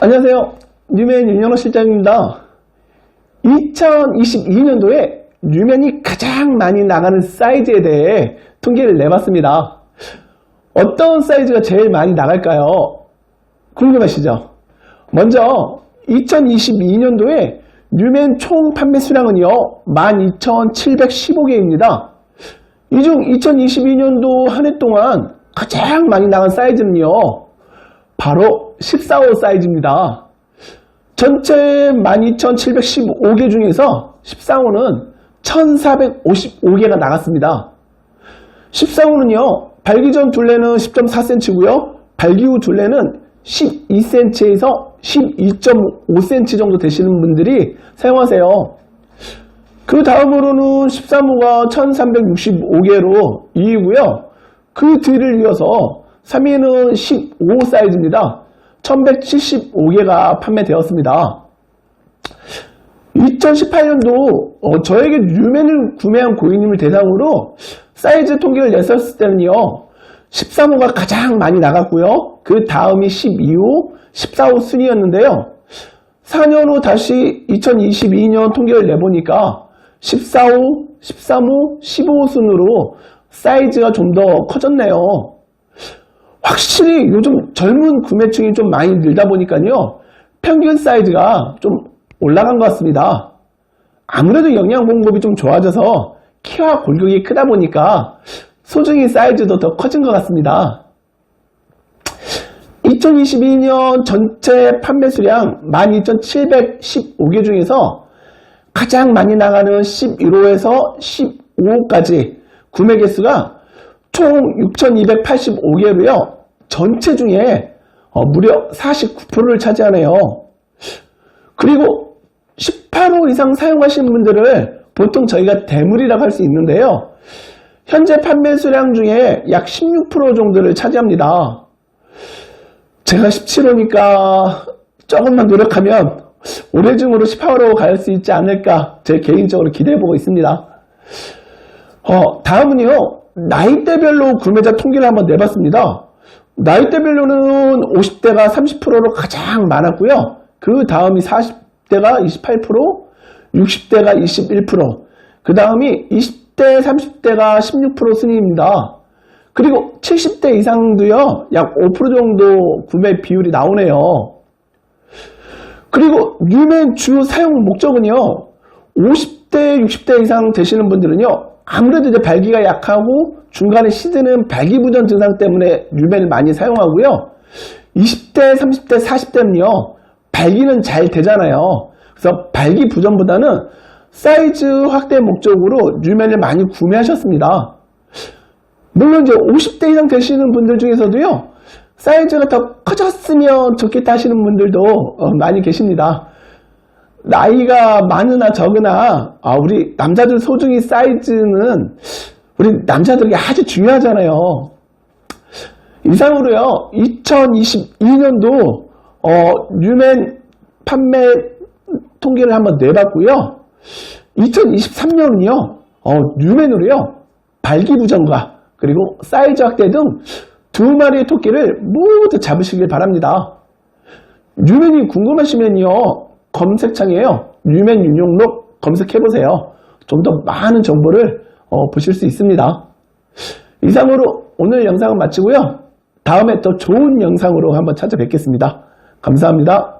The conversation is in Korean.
안녕하세요. 뉴맨 윤영호 실장입니다. 2022년도에 뉴맨이 가장 많이 나가는 사이즈에 대해 통계를 내봤습니다. 어떤 사이즈가 제일 많이 나갈까요? 궁금하시죠? 먼저 2022년도에 뉴맨 총 판매 수량은요 12,715개입니다. 이 중 2022년도 한 해 동안 가장 많이 나간 사이즈는요 바로 14호 사이즈입니다. 전체 12,715개 중에서 14호는 1,455개가 나갔습니다. 14호는요, 발기 전 둘레는 10.4cm고요, 발기 후 둘레는 12cm에서 12.5cm 정도 되시는 분들이 사용하세요. 그 다음으로는 13호가 1365개로 2위고요. 그 뒤를 이어서 3위는 15 사이즈입니다. 1175개가 판매되었습니다. 2018년도 어, 저에게 뉴맨을 구매한 고객님을 대상으로 사이즈 통계를 냈었을 때는요. 13호가 가장 많이 나갔고요. 그 다음이 12호, 14호 순이었는데요. 4년 후 다시 2022년 통계를 내보니까 14호, 13호, 15호 순으로 사이즈가 좀 더 커졌네요. 확실히 요즘 젊은 구매층이 좀 많이 늘다 보니까요. 평균 사이즈가 좀 올라간 것 같습니다. 아무래도 영양 공급이 좀 좋아져서 키와 골격이 크다 보니까 소중히 사이즈도 더 커진 것 같습니다. 2022년 전체 판매 수량 12,715개 중에서 가장 많이 나가는 11호에서 15호까지 구매 개수가 총 6,285개로요. 전체 중에 어, 무려 49%를 차지하네요. 그리고 18호 이상 사용하시는 분들을 보통 저희가 대물이라고 할 수 있는데요. 현재 판매 수량 중에 약 16% 정도를 차지합니다. 제가 17호니까 조금만 노력하면 올해 중으로 18호로 갈 수 있지 않을까 제 개인적으로 기대해보고 있습니다. 어, 다음은요. 나이대별로 구매자 통계를 한번 내봤습니다. 나이대별로는 50대가 30%로 가장 많았고요. 그 다음이 40대가 28%, 60대가 21%, 그 다음이 20대, 30대가 16% 순위입니다. 그리고 70대 이상도요, 약 5% 정도 구매 비율이 나오네요. 그리고 뉴맨 주 사용 목적은요, 50대, 60대 이상 되시는 분들은요, 아무래도 이제 발기가 약하고 중간에 시드는 발기부전 증상 때문에 뉴맨을 많이 사용하고요. 20대, 30대, 40대는요, 발기는 잘 되잖아요. 그래서 발기부전보다는 사이즈 확대 목적으로 뉴맨을 많이 구매하셨습니다. 물론 이제 50대 이상 되시는 분들 중에서도요, 사이즈가 더 커졌으면 좋겠다 하시는 분들도 어, 많이 계십니다. 나이가 많으나 적으나 아, 우리 남자들 소중히 사이즈는 우리 남자들에게 아주 중요하잖아요. 이상으로요, 2022년도 어, 뉴맨 판매 통계를 한번 내봤고요. 2023년은요, 어, 뉴맨으로요, 발기부전과 그리고 사이즈 확대 등 두 마리의 토끼를 모두 잡으시길 바랍니다. 뉴맨이 궁금하시면요, 검색창에요, 뉴맨 윤용록 검색해보세요. 좀 더 많은 정보를 어, 보실 수 있습니다. 이상으로 오늘 영상은 마치고요. 다음에 또 좋은 영상으로 한번 찾아뵙겠습니다. 감사합니다.